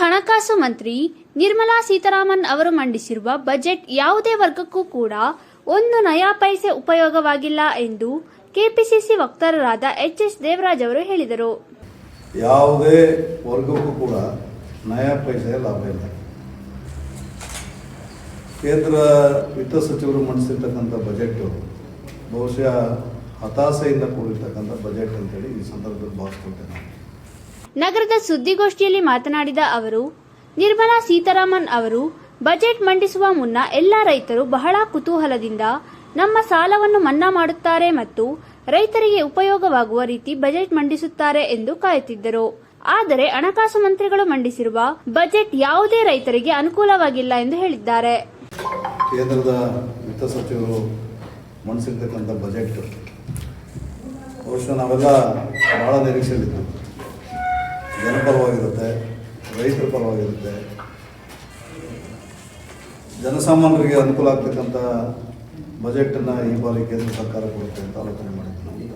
ಹಣಕಾಸು ಮಂತ್ರಿ ನಿರ್ಮಲಾ ಸೀತಾರಾಮನ್ ಅವರು ಮಂಡಿಸಿರುವ ಬಜೆಟ್ ಯಾವುದೇ ವರ್ಗಕ್ಕೂ ಕೂಡ ಒಂದು ನಯಾ ಪೈಸೆ ಉಪಯೋಗವಾಗಿಲ್ಲ ಎಂದು ಕೆಪಿಸಿಸಿ ವಕ್ತಾರರಾದ ಎಚ್ ಎಸ್ ದೇವರಾಜ್ ಅವರು ಹೇಳಿದರು ಯಾವುದೇ ವರ್ಗಕ್ಕೂ ಕೂಡ ನಯಾ ಪೈಸೆ ಲಾಭ ಇಲ್ಲ ಕೇಂದ್ರ ವಿತ್ತ ಸಚಿವರು ಮಂಡಿಸಿರ್ತಕ್ಕಂಥ ಬಜೆಟ್ ಬಹುಶಃ ಹತಾಶೆಯಿಂದ ಕೂಡಿರ್ತಕ್ಕಂಥ ಬಜೆಟ್ ಅಂತೇಳಿ ಈ ಸಂದರ್ಭದಲ್ಲಿ ಭಾವಿಸ್ಕೊಳ್ತೇನೆ. ನಗರದ ಸುದ್ದಿಗೋಷ್ಠಿಯಲ್ಲಿ ಮಾತನಾಡಿದ ಅವರು, ನಿರ್ಮಲಾ ಸೀತಾರಾಮನ್ ಅವರು ಬಜೆಟ್ ಮಂಡಿಸುವ ಮುನ್ನ ಎಲ್ಲ ರೈತರು ಬಹಳ ಕುತೂಹಲದಿಂದ ನಮ್ಮ ಸಾಲವನ್ನು ಮನ್ನಾ ಮಾಡುತ್ತಾರೆ ಮತ್ತು ರೈತರಿಗೆ ಉಪಯೋಗವಾಗುವ ರೀತಿ ಬಜೆಟ್ ಮಂಡಿಸುತ್ತಾರೆ ಎಂದು ಕಾಯುತ್ತಿದ್ದರು. ಆದರೆ ಹಣಕಾಸು ಮಂತ್ರಿಗಳು ಮಂಡಿಸಿರುವ ಬಜೆಟ್ ಯಾವುದೇ ರೈತರಿಗೆ ಅನುಕೂಲವಾಗಿಲ್ಲ ಎಂದು ಹೇಳಿದ್ದಾರೆ. ಕೇಂದ್ರದ ವಿತ್ತ ಸಚಿವರು ಮಂಡಿಸಿರ್ತಕ್ಕಂಥ ಬಜೆಟ್. ಬಹುಶಃ ನಾವೆಲ್ಲ ಬಹಳ ನಿರೀಕ್ಷೆಯಲ್ಲಿದ್ದು ಜನಪರವಾಗಿರುತ್ತೆ ರೈತರ ಪರವಾಗಿರುತ್ತೆ. ಜನಸಾಮಾನ್ಯರಿಗೆ ಅನುಕೂಲ ಆಗ್ತಕ್ಕಂಥ ಬಜೆಟನ್ನು ಈ ಬಾರಿ ಕೇಂದ್ರ ಸರ್ಕಾರ ಕೊಡುತ್ತೆ ಅಂತ ಆಲೋಚನೆ ಮಾಡಿದ್ವಿ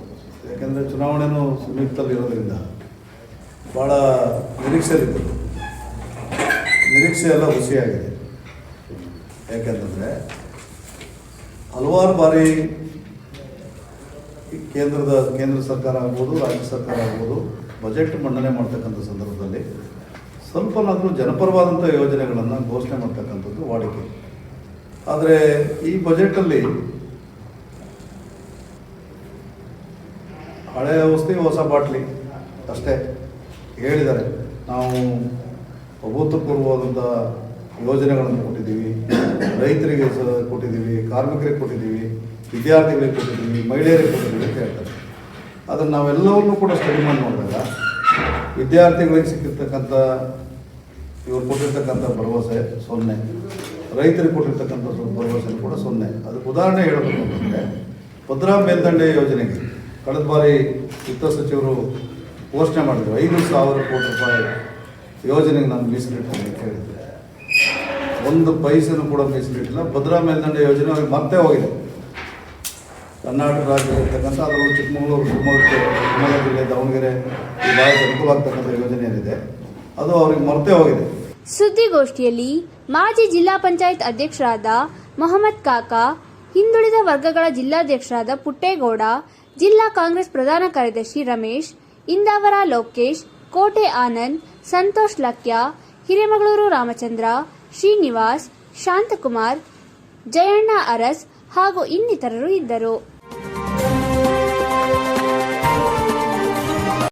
ಯಾಕೆಂದರೆ ಚುನಾವಣೆನೂ ಸಮೀಪದಲ್ಲಿರೋದ್ರಿಂದ ಭಾಳ ನಿರೀಕ್ಷೆಯಲ್ಲಿದ್ದರು ನಿರೀಕ್ಷೆ ಎಲ್ಲ ಹುಸಿಯಾಗಿದೆ. ಯಾಕೆಂತಂದರೆ ಹಲವಾರು ಬಾರಿ ಕೇಂದ್ರದ, ಕೇಂದ್ರ ಸರ್ಕಾರ ಆಗ್ಬೋದು, ರಾಜ್ಯ ಸರ್ಕಾರ ಆಗ್ಬೋದು, ಬಜೆಟ್ ಮಂಡನೆ ಮಾಡ್ತಕ್ಕಂಥ ಸಂದರ್ಭದಲ್ಲಿ ಸ್ವಲ್ಪನಾದರೂ ಜನಪರವಾದಂಥ ಯೋಜನೆಗಳನ್ನು ಘೋಷಣೆ ಮಾಡ್ತಕ್ಕಂಥದ್ದು ವಾಡಿಕೆ. ಆದರೆ ಈ ಬಜೆಟಲ್ಲಿ ಹಳೆಯ ಔಷಧಿ ಹೊಸ ಬಾಟ್ಲಿ ಅಷ್ಟೇ ಹೇಳಿದ್ದಾರೆ. ನಾವು ಅಭೂತಪೂರ್ವವಾದಂಥ ಯೋಜನೆಗಳನ್ನು ಕೊಟ್ಟಿದ್ದೀವಿ, ರೈತರಿಗೆ ಕೊಟ್ಟಿದ್ದೀವಿ, ಕಾರ್ಮಿಕರಿಗೆ ಕೊಟ್ಟಿದ್ದೀವಿ ವಿದ್ಯಾರ್ಥಿಗಳಿಗೆ ಕೊಟ್ಟಿದ್ದೀವಿ ಮಹಿಳೆಯರಿಗೆ ಕೊಟ್ಟಿದ್ದೀವಿ ಅಂತ ಹೇಳ್ತಾರೆ. ಅದನ್ನು ನಾವೆಲ್ಲವನ್ನೂ ಕೂಡ ಸ್ಟಡಿ ಮಾಡಿ ನೋಡಿದಾಗ ವಿದ್ಯಾರ್ಥಿಗಳಿಗೆ ಸಿಕ್ಕಿರ್ತಕ್ಕಂಥ, ಇವ್ರು ಕೊಟ್ಟಿರ್ತಕ್ಕಂಥ ಭರವಸೆ ಸೊನ್ನೆ. ರೈತರಿಗೆ ಕೊಟ್ಟಿರ್ತಕ್ಕಂಥ ಭರವಸೆ ಕೂಡ ಸೊನ್ನೆ. ಅದಕ್ಕೆ ಉದಾಹರಣೆ ಹೇಳಬೇಕು ಅಂತಂದರೆ ಭದ್ರಾ ಮೇಲ್ದಂಡೆ ಯೋಜನೆಗೆ ಕಳೆದ ಬಾರಿ ವಿತ್ತ ಸಚಿವರು ಘೋಷಣೆ ಮಾಡಿದ್ರು, ಐದು ಸಾವಿರ ಕೋಟಿ ರೂಪಾಯಿ ಯೋಜನೆಗೆ ನಾನು ಮೀಸಲಿಟ್ಟಿದ್ದೀನಿ ಅಂತ ಹೇಳಿದ್ದೆ ಒಂದು ಪೈಸೆನೂ ಕೂಡ ಮೀಸಲಿಟ್ಟಿಲ್ಲ. ಭದ್ರಾ ಮೇಲ್ದಂಡೆ ಯೋಜನೆ ಅವ್ರಿಗೆ ಮತ್ತೆ ಹೋಗಿದೆ. ಕರ್ನಾಟಕ ರಾಜ್ಯದಲ್ಲಿರ್ತಕ್ಕಂಥ ಅದರಲ್ಲೂ ಚಿಕ್ಕಮಗಳೂರು ಶಿವಮೊಗ್ಗ ಶಿವಮೊಗ್ಗ ಜಿಲ್ಲೆ, ದಾವಣಗೆರೆ ಭಾಗಕ್ಕೆ ಅನುಕೂಲ ಆಗ್ತಕ್ಕಂಥ ಯೋಜನೆ ಏನಿದೆ ಅದು ಅವ್ರಿಗೆ ಮರೆತೇ ಹೋಗಿದೆ. ಸುದ್ದಿಗೋಷ್ಠಿಯಲ್ಲಿ ಮಾಜಿ ಜಿಲ್ಲಾ ಪಂಚಾಯತ್ ಅಧ್ಯಕ್ಷರಾದ ಮೊಹಮ್ಮದ್ ಕಾಕಾ, ಹಿಂದುಳಿದ ವರ್ಗಗಳ ಜಿಲ್ಲಾಧ್ಯಕ್ಷರಾದ ಪುಟ್ಟೇಗೌಡ, ಜಿಲ್ಲಾ ಕಾಂಗ್ರೆಸ್ ಪ್ರಧಾನ ಕಾರ್ಯದರ್ಶಿ ರಮೇಶ್, ಇಂದಾವರ ಲೋಕೇಶ್, ಕೋಟೆ ಆನಂದ್, ಸಂತೋಷ್ ಲಕ್ಯ, ಹಿರೇಮಗಳೂರು ರಾಮಚಂದ್ರ, ಶ್ರೀನಿವಾಸ್, ಶಾಂತಕುಮಾರ್, ಜಯಣ್ಣ ಅರಸ್ ಹಾಗೂ ಇನ್ನಿತರರು ಇದ್ದರು.